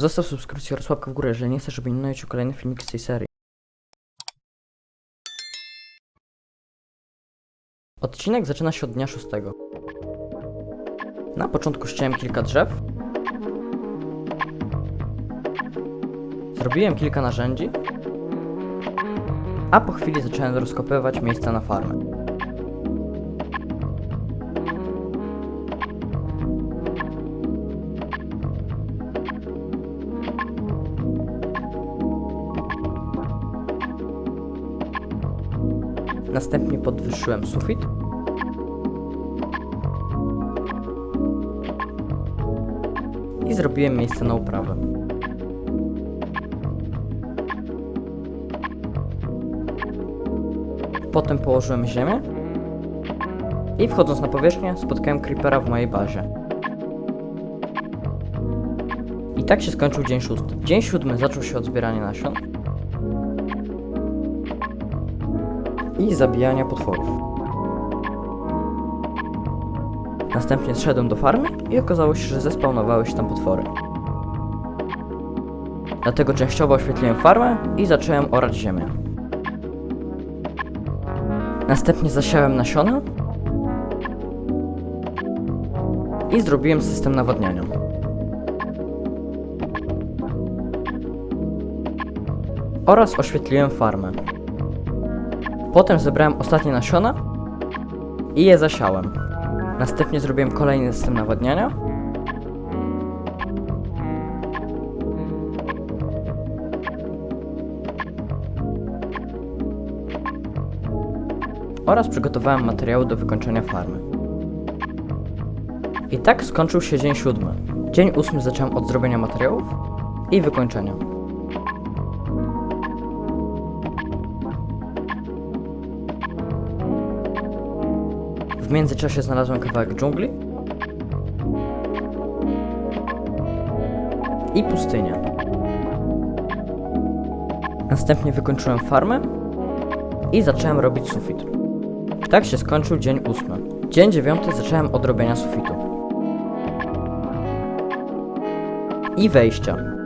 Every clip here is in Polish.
Zostaw subskrypcję oraz łapkę w górę, jeżeli nie chcesz, żeby nie ci kolejny filmik z tej serii. Odcinek zaczyna się od dnia szóstego. Na początku ściąłem kilka drzew. Zrobiłem kilka narzędzi. A po chwili zacząłem rozkopywać miejsca na farmę. Następnie podwyższyłem sufit. I zrobiłem miejsce na uprawę. Potem położyłem ziemię. I wchodząc na powierzchnię, spotkałem creepera w mojej bazie. I tak się skończył dzień szósty. Dzień siódmy zaczął się od zbierania nasion. I zabijania potworów. Następnie zszedłem do farmy i okazało się, że zespawnowały się tam potwory. Dlatego częściowo oświetliłem farmę i zacząłem orać ziemię. Następnie zasiałem nasiona i zrobiłem system nawadniania. Oraz oświetliłem farmę. Potem zebrałem ostatnie nasiona i je zasiałem. Następnie zrobiłem kolejny system nawadniania. Oraz przygotowałem materiały do wykończenia farmy. I tak skończył się dzień siódmy. Dzień ósmy zacząłem od zrobienia materiałów i wykończenia. W międzyczasie znalazłem kawałek dżungli i pustynię. Następnie wykończyłem farmę i zacząłem robić sufit. Tak się skończył dzień ósmy. Dzień dziewiąty zacząłem od robienia sufitu. I wejścia.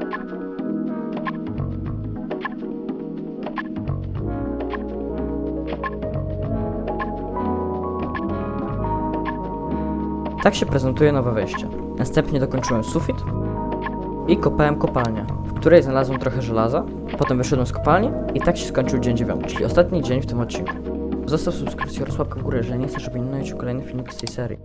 Tak się prezentuje nowe wejście. Następnie dokończyłem sufit i kopałem kopalnię, w której znalazłem trochę żelaza. Potem wyszedłem z kopalni i tak się skończył dzień dziewiąty, czyli ostatni dzień w tym odcinku. Zostaw subskrypcję oraz łapkę w górę, jeżeli nie chcesz, żeby nie ci kolejny filmik z tej serii.